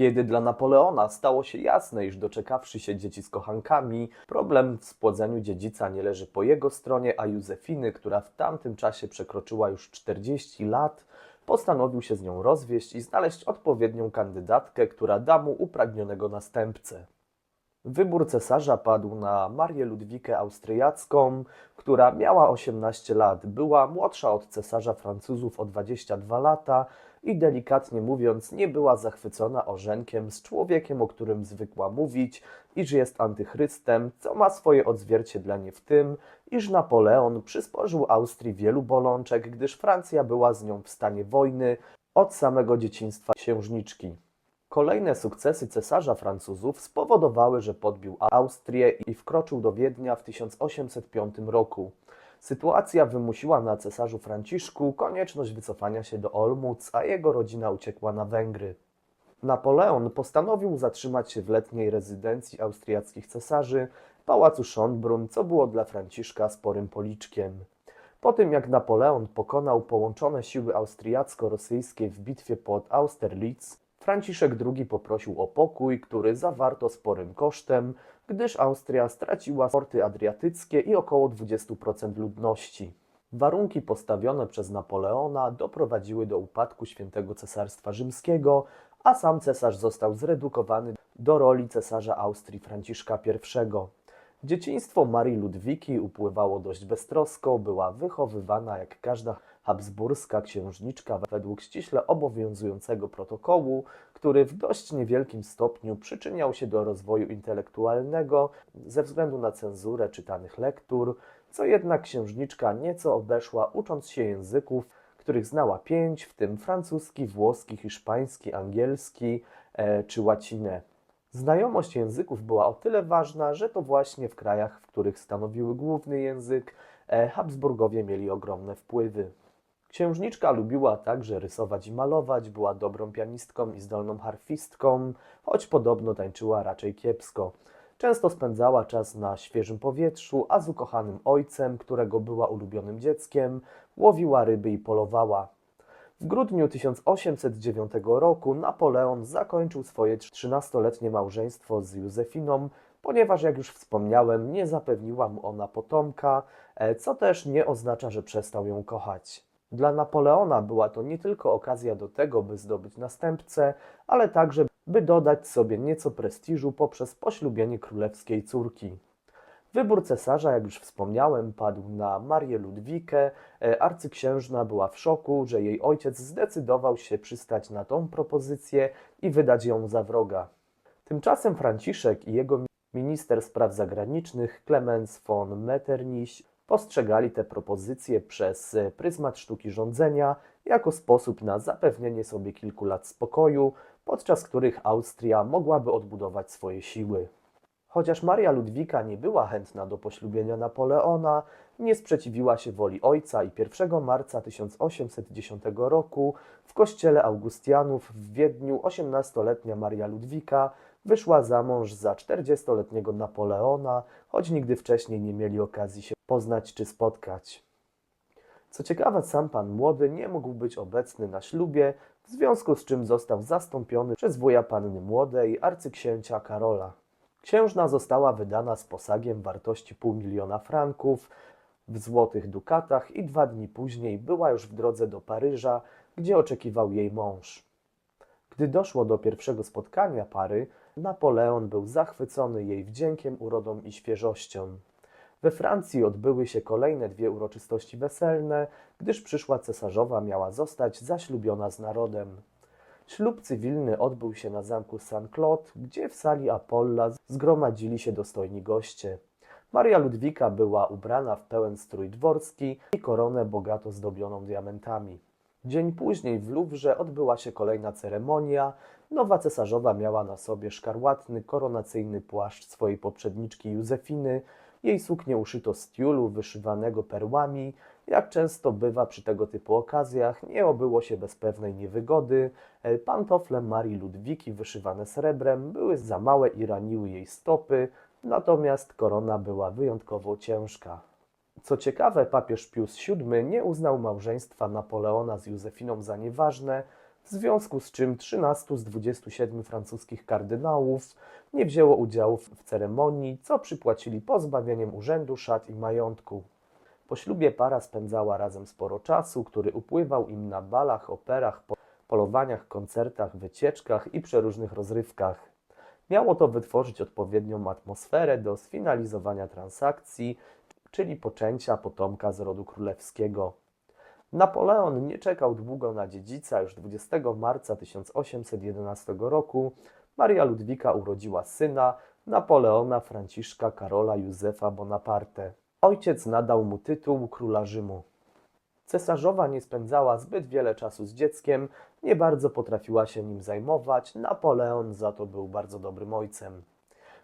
Kiedy dla Napoleona stało się jasne, iż doczekawszy się dzieci z kochankami, problem w spłodzeniu dziedzica nie leży po jego stronie, a Józefiny, która w tamtym czasie przekroczyła już 40 lat, postanowił się z nią rozwieść i znaleźć odpowiednią kandydatkę, która da mu upragnionego następcę. Wybór cesarza padł na Marię Ludwikę Austriacką, która miała 18 lat, była młodsza od cesarza Francuzów o 22 lata i delikatnie mówiąc nie była zachwycona orzenkiem z człowiekiem, o którym zwykła mówić, iż jest antychrystem, co ma swoje odzwierciedlenie w tym, iż Napoleon przysporzył Austrii wielu bolączek, gdyż Francja była z nią w stanie wojny od samego dzieciństwa księżniczki. Kolejne sukcesy cesarza Francuzów spowodowały, że podbił Austrię i wkroczył do Wiednia w 1805 roku. Sytuacja wymusiła na cesarzu Franciszku konieczność wycofania się do Olmutz, a jego rodzina uciekła na Węgry. Napoleon postanowił zatrzymać się w letniej rezydencji austriackich cesarzy, pałacu Schönbrunn, co było dla Franciszka sporym policzkiem. Po tym jak Napoleon pokonał połączone siły austriacko-rosyjskie w bitwie pod Austerlitz, Franciszek II poprosił o pokój, który zawarto sporym kosztem, gdyż Austria straciła porty adriatyckie i około 20% ludności. Warunki postawione przez Napoleona doprowadziły do upadku świętego Cesarstwa Rzymskiego, a sam cesarz został zredukowany do roli cesarza Austrii Franciszka I. Dzieciństwo Marii Ludwiki upływało dość beztrosko, była wychowywana jak każda habsburska księżniczka według ściśle obowiązującego protokołu, który w dość niewielkim stopniu przyczyniał się do rozwoju intelektualnego ze względu na cenzurę czytanych lektur, co jednak księżniczka nieco obeszła, ucząc się języków, których znała pięć, w tym francuski, włoski, hiszpański, angielski e, czy łacinę. Znajomość języków była o tyle ważna, że to właśnie w krajach, w których stanowiły główny język, e, Habsburgowie mieli ogromne wpływy. Księżniczka lubiła także rysować i malować, była dobrą pianistką i zdolną harfistką, choć podobno tańczyła raczej kiepsko. Często spędzała czas na świeżym powietrzu, a z ukochanym ojcem, którego była ulubionym dzieckiem, łowiła ryby i polowała. W grudniu 1809 roku Napoleon zakończył swoje 13-letnie małżeństwo z Józefiną, ponieważ, jak już wspomniałem, nie zapewniła mu ona potomka, e, co też nie oznacza, że przestał ją kochać. Dla Napoleona była to nie tylko okazja do tego, by zdobyć następcę, ale także by dodać sobie nieco prestiżu poprzez poślubienie królewskiej córki. Wybór cesarza, jak już wspomniałem, padł na Marię Ludwikę. E, arcyksiężna była w szoku, że jej ojciec zdecydował się przystać na tą propozycję i wydać ją za wroga. Tymczasem Franciszek i jego minister spraw zagranicznych Clemens von Metternich postrzegali te propozycje przez e, pryzmat sztuki rządzenia jako sposób na zapewnienie sobie kilku lat spokoju, podczas których Austria mogłaby odbudować swoje siły. Chociaż Maria Ludwika nie była chętna do poślubienia Napoleona, nie sprzeciwiła się woli ojca i 1 marca 1810 roku w kościele Augustianów w Wiedniu 18-letnia Maria Ludwika wyszła za mąż za 40-letniego Napoleona, choć nigdy wcześniej nie mieli okazji się poznać czy spotkać. Co ciekawe, sam pan młody nie mógł być obecny na ślubie, w związku z czym został zastąpiony przez wuja panny młodej, arcyksięcia Karola. Księżna została wydana z posagiem wartości pół miliona franków w złotych dukatach i dwa dni później była już w drodze do Paryża, gdzie oczekiwał jej mąż. Gdy doszło do pierwszego spotkania pary, Napoleon był zachwycony jej wdziękiem, urodą i świeżością. We Francji odbyły się kolejne dwie uroczystości weselne, gdyż przyszła cesarzowa miała zostać zaślubiona z narodem. Ślub cywilny odbył się na zamku Saint-Claude, gdzie w sali Apolla zgromadzili się dostojni goście. Maria Ludwika była ubrana w pełen strój dworski i koronę bogato zdobioną diamentami. Dzień później w Luwrze odbyła się kolejna ceremonia. Nowa cesarzowa miała na sobie szkarłatny, koronacyjny płaszcz swojej poprzedniczki Józefiny, jej suknię uszyto z tiulu wyszywanego perłami. Jak często bywa przy tego typu okazjach, nie obyło się bez pewnej niewygody. E, pantofle Marii Ludwiki wyszywane srebrem były za małe i raniły jej stopy, natomiast korona była wyjątkowo ciężka. Co ciekawe, papież Pius VII nie uznał małżeństwa Napoleona z Józefiną za nieważne, w związku z czym 13 z 27 francuskich kardynałów nie wzięło udziału w w ceremonii, co przypłacili pozbawieniem urzędu, szat i majątku. Po ślubie para spędzała razem sporo czasu, który upływał im na balach, operach, po- polowaniach, koncertach, wycieczkach i przeróżnych rozrywkach. Miało to wytworzyć odpowiednią atmosferę do sfinalizowania transakcji, czyli poczęcia potomka z rodu królewskiego. Napoleon nie czekał długo na dziedzica. Już 20 marca 1811 roku Maria Ludwika urodziła syna Napoleona Franciszka Karola Józefa Bonaparte. Ojciec nadał mu tytuł króla Rzymu. Cesarzowa nie spędzała zbyt wiele czasu z dzieckiem, nie bardzo potrafiła się nim zajmować, Napoleon za to był bardzo dobrym ojcem.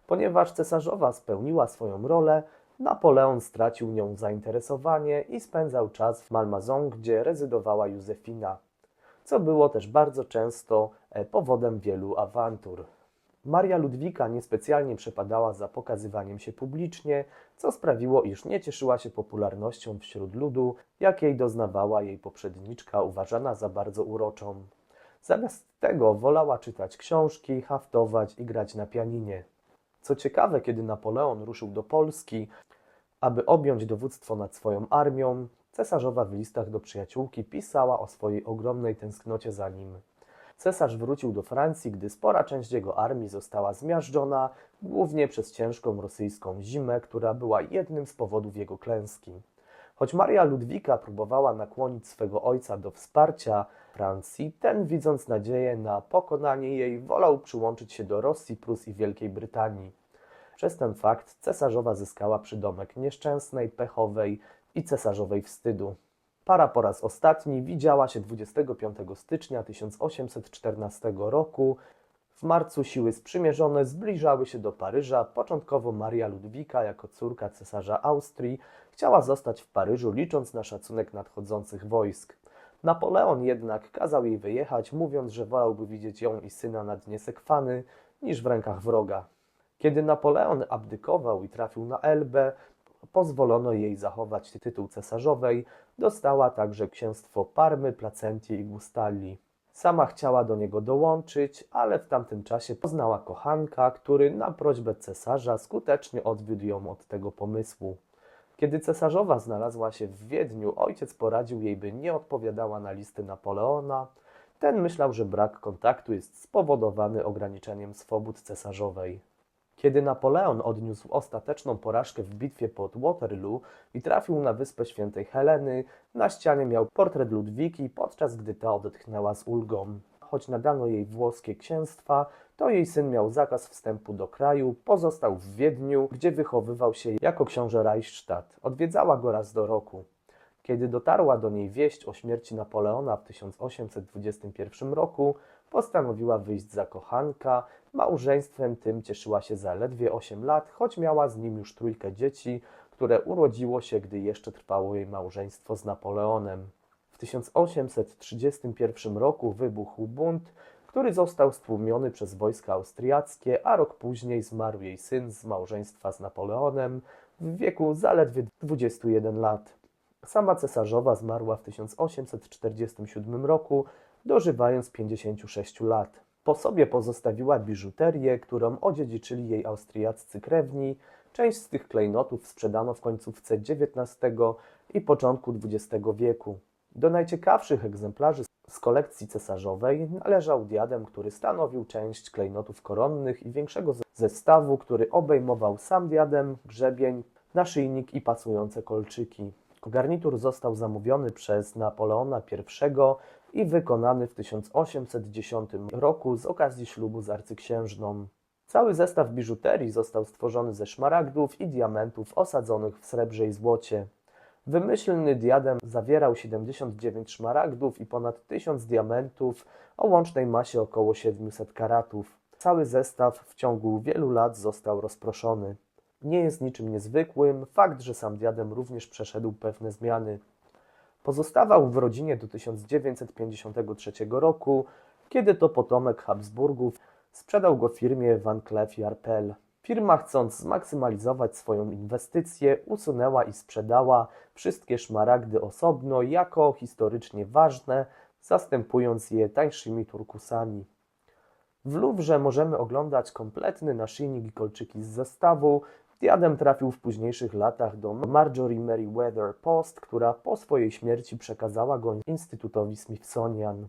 Ponieważ cesarzowa spełniła swoją rolę, Napoleon stracił nią zainteresowanie i spędzał czas w Malmaison, gdzie rezydowała Józefina, co było też bardzo często e, powodem wielu awantur. Maria Ludwika niespecjalnie przepadała za pokazywaniem się publicznie, co sprawiło, iż nie cieszyła się popularnością wśród ludu, jakiej doznawała jej poprzedniczka, uważana za bardzo uroczą. Zamiast tego wolała czytać książki, haftować i grać na pianinie. Co ciekawe, kiedy Napoleon ruszył do Polski, aby objąć dowództwo nad swoją armią, cesarzowa w listach do przyjaciółki pisała o swojej ogromnej tęsknocie za nim. Cesarz wrócił do Francji, gdy spora część jego armii została zmiażdżona, głównie przez ciężką rosyjską zimę, która była jednym z powodów jego klęski. Choć Maria Ludwika próbowała nakłonić swego ojca do wsparcia Francji, ten, widząc nadzieję na pokonanie jej, wolał przyłączyć się do Rosji, Prus i Wielkiej Brytanii. Przez ten fakt cesarzowa zyskała przydomek nieszczęsnej, pechowej i cesarzowej wstydu. Para po raz ostatni widziała się 25 stycznia 1814 roku. W marcu siły sprzymierzone zbliżały się do Paryża. Początkowo Maria Ludwika, jako córka cesarza Austrii, chciała zostać w Paryżu, licząc na szacunek nadchodzących wojsk. Napoleon jednak kazał jej wyjechać, mówiąc, że wolałby widzieć ją i syna na dnie Sekwany niż w rękach wroga. Kiedy Napoleon abdykował i trafił na Elbę, pozwolono jej zachować tytuł cesarzowej, dostała także księstwo Parmy, Placentii i Gustalli. Sama chciała do niego dołączyć, ale w tamtym czasie poznała kochanka, który na prośbę cesarza skutecznie odwiódł ją od tego pomysłu. Kiedy cesarzowa znalazła się w Wiedniu, ojciec poradził jej, by nie odpowiadała na listy Napoleona. Ten myślał, że brak kontaktu jest spowodowany ograniczeniem swobód cesarzowej. Kiedy Napoleon odniósł ostateczną porażkę w bitwie pod Waterloo i trafił na wyspę świętej Heleny, na ścianie miał portret Ludwiki, podczas gdy ta odetchnęła z ulgą. Choć nadano jej włoskie księstwa, to jej syn miał zakaz wstępu do kraju, pozostał w Wiedniu, gdzie wychowywał się jako książę Reichstadt. Odwiedzała go raz do roku. Kiedy dotarła do niej wieść o śmierci Napoleona w 1821 roku, postanowiła wyjść za kochanka. Małżeństwem tym cieszyła się zaledwie 8 lat, choć miała z nim już trójkę dzieci, które urodziło się, gdy jeszcze trwało jej małżeństwo z Napoleonem. W 1831 roku wybuchł bunt, który został stłumiony przez wojska austriackie, a rok później zmarł jej syn z małżeństwa z Napoleonem w wieku zaledwie 21 lat. Sama cesarzowa zmarła w 1847 roku, dożywając 56 lat. Po sobie pozostawiła biżuterię, którą odziedziczyli jej austriaccy krewni. Część z tych klejnotów sprzedano w końcówce XIX i początku XX wieku. Do najciekawszych egzemplarzy z kolekcji cesarzowej należał diadem, który stanowił część klejnotów koronnych i większego zestawu, który obejmował sam diadem, grzebień, naszyjnik i pasujące kolczyki. Garnitur został zamówiony przez Napoleona I i wykonany w 1810 roku z okazji ślubu z arcyksiężną. Cały zestaw biżuterii został stworzony ze szmaragdów i diamentów osadzonych w srebrze i złocie. Wymyślny diadem zawierał 79 szmaragdów i ponad 1000 diamentów o łącznej masie około 700 karatów. Cały zestaw w ciągu wielu lat został rozproszony. Nie jest niczym niezwykłym fakt, że sam diadem również przeszedł pewne zmiany. Pozostawał w rodzinie do 1953 roku, kiedy to potomek Habsburgów sprzedał go firmie Van Cleef Arpels. Firma, chcąc zmaksymalizować swoją inwestycję, usunęła i sprzedała wszystkie szmaragdy osobno jako historycznie ważne, zastępując je tańszymi turkusami. W Louvre możemy oglądać kompletny naszyjnik i kolczyki z zestawu. Diadem trafił w późniejszych latach do Marjorie Meriwether Post, która po swojej śmierci przekazała go Instytutowi Smithsonian.